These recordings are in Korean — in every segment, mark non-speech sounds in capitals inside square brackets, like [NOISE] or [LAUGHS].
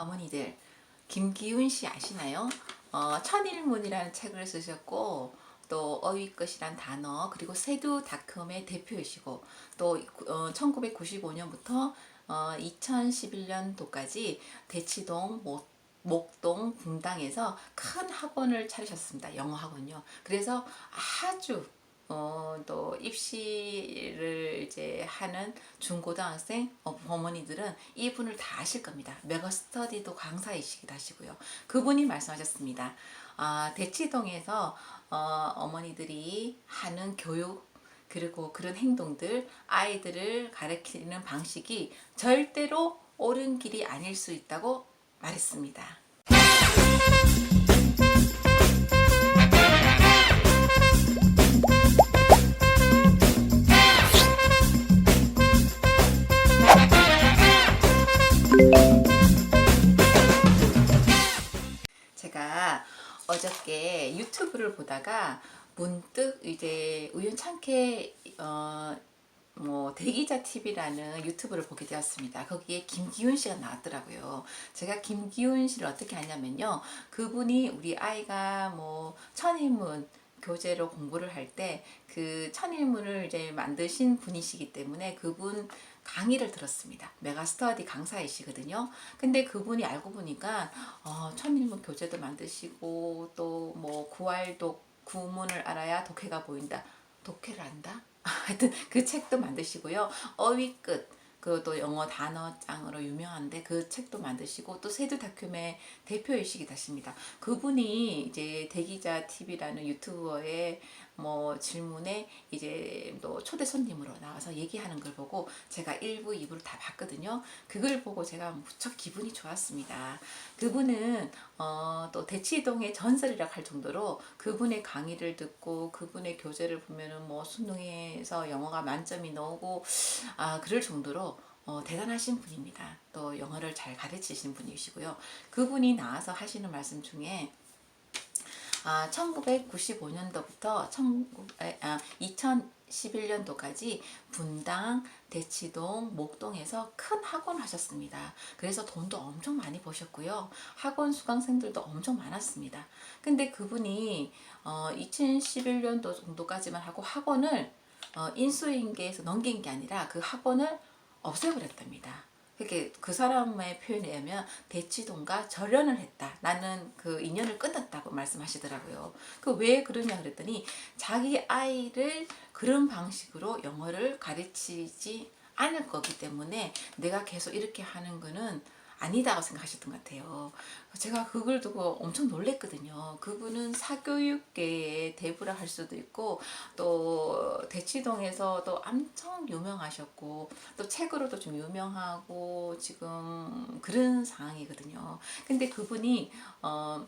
어머니들 김기훈 씨 아시나요? 어, 천일문이라는 책을 쓰셨고 또 어휘끝이란 단어 그리고 세두 닷컴의 대표이시고 또 어, 1995년부터 어, 2011년도까지 대치동 모, 목동 분당에서 큰 학원을 차리셨습니다. 영어 학원요. 그래서 아주 어, 또 입시를 이제 하는 중고등학생 어, 어머니들은 이분을 다 아실 겁니다. 메가스터디도 강사이시기도 하시고요. 그분이 말씀하셨습니다. 아, 대치동에서 어, 어머니들이 하는 교육 그리고 그런 행동들 아이들을 가르치는 방식이 절대로 옳은 길이 아닐 수 있다고 말했습니다. 제가 어저께 유튜브를 보다가 문득 이제 우연찮게 어, 뭐 대기자 TV라는 유튜브를 보게 되었습니다. 거기에 김기훈 씨가 나왔더라고요. 제가 김기훈 씨를 어떻게 아냐면요. 그분이 우리 아이가 뭐 천일문 교재로 공부를 할 때 그 천일문을 이제 만드신 분이시기 때문에 그분 강의를 들었습니다. 메가스터디 강사이시거든요. 근데 그분이 알고 보니까 어, 천일문 교재도 만드시고 또 뭐 구활독 구문을 알아야 독해가 보인다. 독해를 안다? [LAUGHS] 하여튼 그 책도 만드시고요. 어휘 끝 그또 영어 단어장으로 유명한데 그 책도 만드시고 또 세두 다큐의 대표이시기도 하십니다. 그분이 이제 대기자 TV라는 유튜버의 뭐 질문에 이제 또 초대 손님으로 나와서 얘기하는 걸 보고 제가 1부, 2부를 다 봤거든요. 그걸 보고 제가 무척 기분이 좋았습니다. 그분은 어, 또 대치동의 전설이라 할 정도로 그분의 강의를 듣고 그분의 교재를 보면은 뭐 수능에서 영어가 만점이 나오고 아 그럴 정도로 어, 대단하신 분입니다. 또 영어를 잘 가르치시는 분이시고요. 그분이 나와서 하시는 말씀 중에 아, 1995년도부터 2011년도까지 분당, 대치동, 목동에서 큰 학원 하셨습니다. 그래서 돈도 엄청 많이 버셨고요. 학원 수강생들도 엄청 많았습니다. 근데 그분이 어, 2011년도 정도까지만 하고 학원을 어, 인수인계에서 넘긴 게 아니라 그 학원을 없애버렸답니다. 그게 그 사람의 표현에 의하면 대치동과 절연을 했다. 나는 그 인연을 끊었다고 말씀하시더라고요. 그 왜 그러냐 그랬더니 자기 아이를 그런 방식으로 영어를 가르치지 않을 거기 때문에 내가 계속 이렇게 하는 거는 아니다고 생각하셨던 것 같아요. 제가 그걸 두고 엄청 놀랬거든요. 그분은 사교육계의 대부라 할 수도 있고 또 대치동에서도 엄청 유명하셨고 또 책으로도 좀 유명하고 지금 그런 상황이거든요. 근데 그분이 어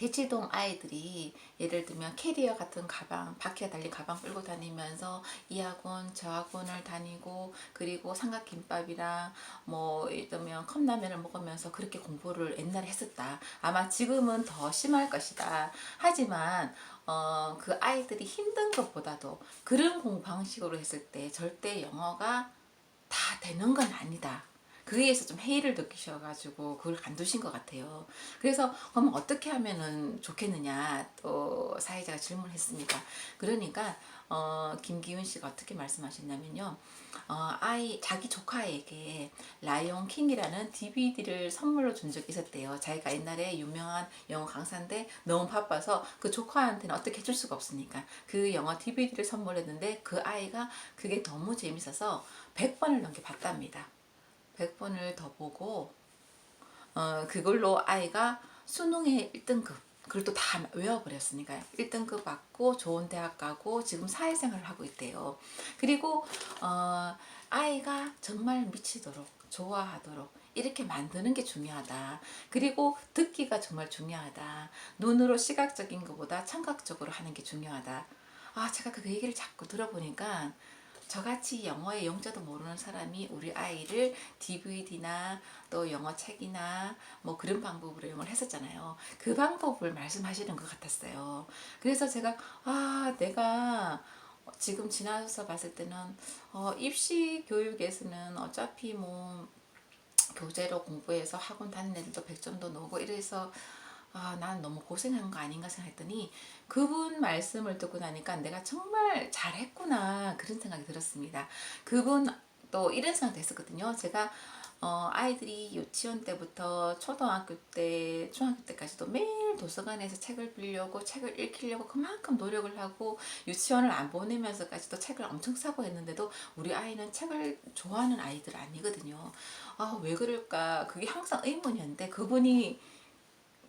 대치동 아이들이 예를 들면 캐리어 같은 가방, 바퀴가 달린 가방 끌고 다니면서 이 학원, 저 학원을 다니고 그리고 삼각김밥이랑 뭐 예를 들면 컵라면을 먹으면서 그렇게 공부를 옛날에 했었다. 아마 지금은 더 심할 것이다. 하지만 어, 그 아이들이 힘든 것보다도 그런 공부 방식으로 했을 때 절대 영어가 다 되는 건 아니다. 그에 의해서 좀 회의를 느끼셔가지고 그걸 간두신 것 같아요. 그래서 그럼 어떻게 하면은 좋겠느냐 또 사회자가 질문했습니다. 그러니까 어, 김기훈 씨가 어떻게 말씀하셨냐면요. 어, 아이 자기 조카에게 라이온 킹이라는 DVD를 선물로 준 적이 있었대요. 자기가 옛날에 유명한 영어 강사인데 너무 바빠서 그 조카한테는 어떻게 해줄 수가 없으니까 그 영어 DVD를 선물했는데 그 아이가 그게 너무 재밌어서 100번을 넘게 봤답니다. 100번을 더 보고 어, 그걸로 아이가 수능에 1등급 그걸 또 다 외워버렸으니까 1등급 받고 좋은 대학 가고 지금 사회생활을 하고 있대요. 그리고 어, 아이가 정말 미치도록 좋아하도록 이렇게 만드는 게 중요하다. 그리고 듣기가 정말 중요하다. 눈으로 시각적인 것보다 청각적으로 하는 게 중요하다. 아, 제가 그 얘기를 자꾸 들어보니까 저같이 영어의 영자도 모르는 사람이 우리 아이를 DVD나 또 영어 책이나 뭐 그런 방법으로 영어를 했었잖아요. 그 방법을 말씀하시는 것 같았어요. 그래서 제가 아 내가 지금 지나서 봤을 때는 어, 입시 교육에서는 어차피 뭐 교재로 공부해서 학원 다니는 애들도 100점도 나오고 이래서 아, 난 너무 고생한 거 아닌가 생각했더니 그분 말씀을 듣고 나니까 내가 정말 잘했구나 그런 생각이 들었습니다. 그분 또 이런 생각도 했었거든요. 제가 어, 아이들이 유치원 때부터 초등학교 때, 중학교 때까지도 매일 도서관에서 책을 빌려고 책을 읽히려고 그만큼 노력을 하고 유치원을 안 보내면서까지도 책을 엄청 사고 했는데도 우리 아이는 책을 좋아하는 아이들 아니거든요. 아, 왜 그럴까? 그게 항상 의문이었는데 그분이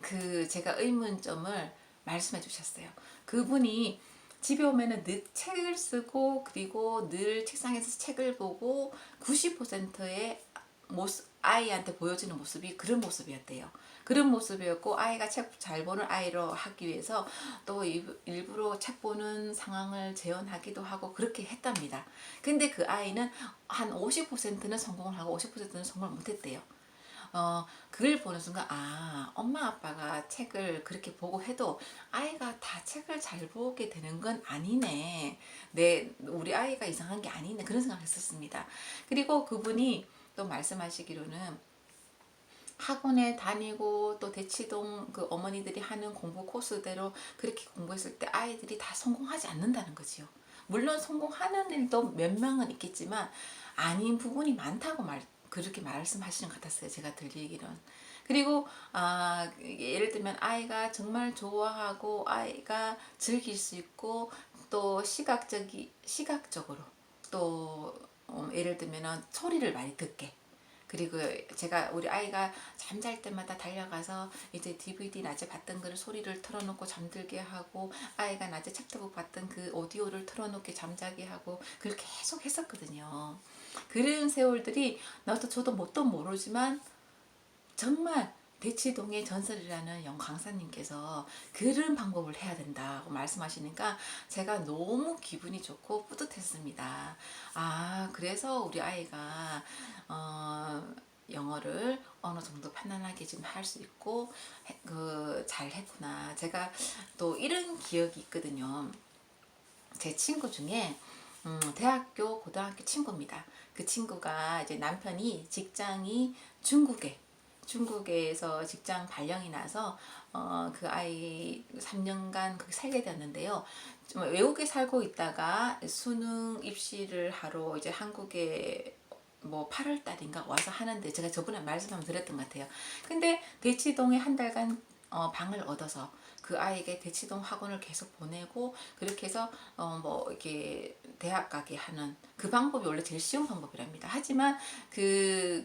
그 제가 의문점을 말씀해 주셨어요. 그분이 집에 오면은 늘 책을 쓰고 그리고 늘 책상에서 책을 보고 90%의 모습 아이한테 보여주는 모습이 그런 모습이었대요. 그런 모습이었고 아이가 책 잘 보는 아이로 하기 위해서 또 일- 일부러 책 보는 상황을 재현하기도 하고 그렇게 했답니다. 근데 그 아이는 한 50%는 성공을 하고 50%는 성공을 못했대요. 어, 그걸 보는 순간, 아, 엄마 아빠가 책을 그렇게 보고 해도 아이가 다 책을 잘 보게 되는 건 아니네. 내, 우리 아이가 이상한 게 아니네. 그런 생각을 했었습니다. 그리고 그분이 또 말씀하시기로는 학원에 다니고 또 대치동 그 어머니들이 하는 공부 코스대로 그렇게 공부했을 때 아이들이 다 성공하지 않는다는 거지요. 물론 성공하는 일도 몇 명은 있겠지만 아닌 부분이 많다고 말 그렇게 말씀하시는 것 같았어요. 제가 들리기로는. 그리고 아 예를 들면 아이가 정말 좋아하고 아이가 즐길 수 있고 또 시각적이 시각적으로 또 어, 예를 들면은 소리를 많이 듣게 그리고 제가 우리 아이가 잠잘 때마다 달려가서 이제 DVD 낮에 봤던 그 소리를 틀어놓고 잠들게 하고 아이가 낮에 챕터북 봤던 그 오디오를 틀어놓게 잠자게 하고 그걸 계속 했었거든요. 그런 세월들이 나도 저도 뭣도 모르지만 정말 대치동의 전설이라는 영 강사님께서 그런 방법을 해야 된다고 말씀하시니까 제가 너무 기분이 좋고 뿌듯했습니다. 아, 그래서 우리 아이가 어, 영어를 어느 정도 편안하게 지금 할 수 있고 그 잘 했구나. 제가 또 이런 기억이 있거든요. 제 친구 중에 음, 대학교 고등학교 친구입니다. 그 친구가 이제 남편이 직장이 중국에 중국에서 직장 발령이 나서 어, 그 아이 3년간 거기 살게 되었는데요. 좀 외국에 살고 있다가 수능 입시를 하러 이제 한국에 뭐 8월 달인가 와서 하는데 제가 저번에 말씀 한번 드렸던 것 같아요. 근데 대치동에 한 달간 어, 방을 얻어서 그 아이에게 대치동 학원을 계속 보내고 그렇게 해서 어 뭐 이렇게 대학 가게 하는 그 방법이 원래 제일 쉬운 방법이랍니다. 하지만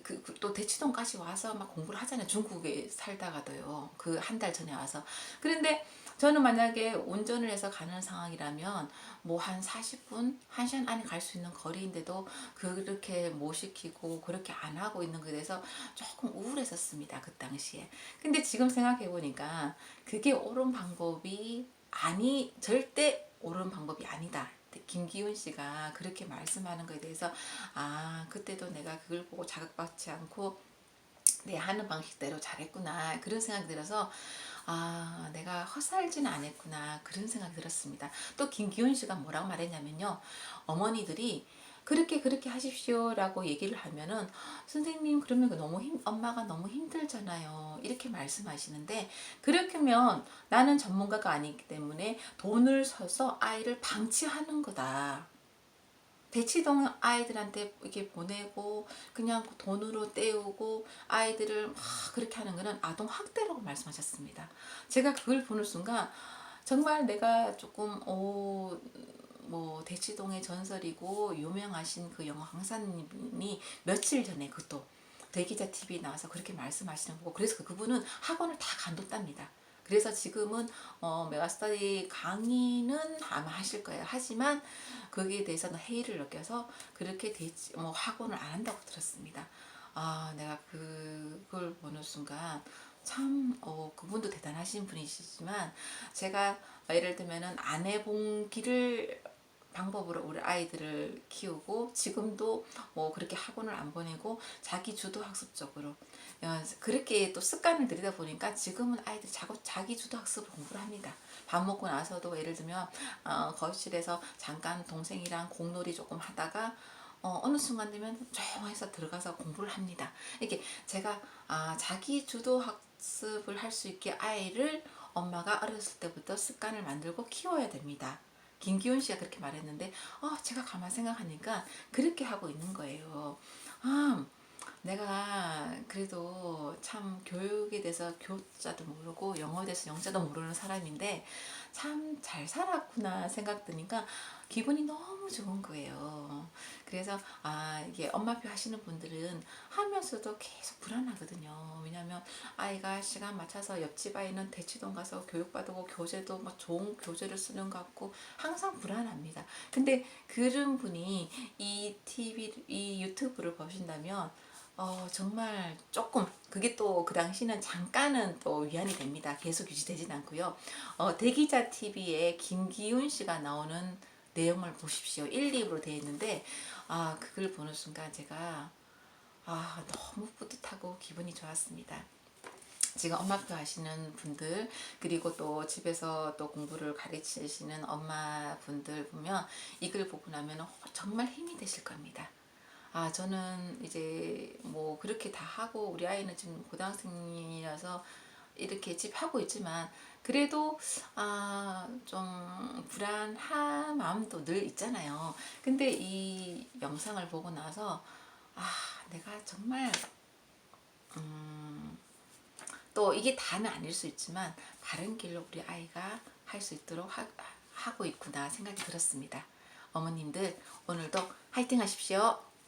그그또 대치동까지 와서 막 공부를 하잖아요. 중국에 살다가도요. 그 한 달 전에 와서 그런데 저는 만약에 운전을 해서 가는 상황이라면 뭐 한 40분, 1시간 안에 갈 수 있는 거리인데도 그렇게 못 시키고 그렇게 안 하고 있는 것에 대해서 조금 우울했었습니다. 그 당시에. 근데 지금 생각해 보니까 그게 옳은 방법이 아니 절대 옳은 방법이 아니다. 김기훈 씨가 그렇게 말씀하는 것에 대해서 아 그때도 내가 그걸 보고 자극받지 않고 내 하는 방식대로 잘했구나 그런 생각이 들어서 아 내가 헛살지는 않았구나 그런 생각이 들었습니다. 또 김기훈 씨가 뭐라고 말했냐면요 어머니들이 그렇게 그렇게 하십시오 라고 얘기를 하면은 선생님 그러면 그 너무 힘 엄마가 너무 힘들잖아요 이렇게 말씀하시는데 그렇게면 나는 전문가가 아니기 때문에 돈을 써서 아이를 방치하는 거다. 대치동 아이들한테 이렇게 보내고 그냥 돈으로 때우고 아이들을 막 그렇게 하는 거는 아동 학대라고 말씀하셨습니다. 제가 그걸 보는 순간 정말 내가 조금 어, 뭐 대치동의 전설이고 유명하신 그 영어 강사님이 며칠 전에 그것도 대기자 TV에 나와서 그렇게 말씀하시는 거고 그래서 그분은 학원을 다 간뒀답니다. 그래서 지금은 어, 메가스터디 강의는 아마 하실 거예요. 하지만 거기에 대해서는 회의를 느껴서 그렇게 대치, 뭐 학원을 안 한다고 들었습니다. 아, 내가 그- 그걸 보는 순간 참 어, 그분도 대단하신 분이시지만 제가 예를 들면은 안 해본 길을 방법으로 우리 아이들을 키우고 지금도 뭐 그렇게 학원을 안 보내고 자기 주도 학습적으로 어, 그렇게 또 습관을 들이다 보니까 지금은 아이들이 자기 주도 학습을 공부를 합니다. 밥 먹고 나서도 예를 들면 어, 거실에서 잠깐 동생이랑 공놀이 조금 하다가 어, 어느 순간 되면 조용해서 들어가서 공부를 합니다. 이렇게 제가 아, 자기 주도 학습을 할 수 있게 아이를 엄마가 어렸을 때부터 습관을 만들고 키워야 됩니다. 김기훈 씨가 그렇게 말했는데 어, 제가 가만 생각하니까 그렇게 하고 있는 거예요. 아, 내가 그래도 참 교육에 대해서 교자도 모르고 영어에 대해서 영자도 모르는 사람인데 참 잘 살았구나 생각 드니까 기분이 너무 좋은 거예요. 그래서 아 이게 엄마표 하시는 분들은 하면서도 계속 불안하거든요. 왜냐하면 아이가 시간 맞춰서 옆집 아이는 대치동 가서 교육받고 교재도 막 좋은 교재를 쓰는 것 같고 항상 불안합니다. 근데 그런 분이 이 TV 이 유튜브를 보신다면 어, 정말 조금 그게 또 그 당시는 잠깐은 또 위안이 됩니다. 계속 유지되진 않고요. 어, 대기자 TV에 김기훈 씨가 나오는 내용을 보십시오. 1, 2부로 되어 있는데 아 그걸 보는 순간 제가 아 너무 뿌듯하고 기분이 좋았습니다. 지금 엄마표 하시는 분들 그리고 또 집에서 또 공부를 가르치시는 엄마 분들 보면 이걸 보고 나면 정말 힘이 되실 겁니다. 아 저는 이제 뭐 그렇게 다 하고 우리 아이는 지금 고등학생이라서 이렇게 집 하고 있지만 그래도 아 좀 불안한 마음도 늘 있잖아요. 근데 이 영상을 보고 나서 아 내가 정말 음, 또 이게 다는 아닐 수 있지만 바른 길로 우리 아이가 할 수 있도록 하, 하고 있구나 생각이 들었습니다. 어머님들 오늘도 화이팅 하십시오.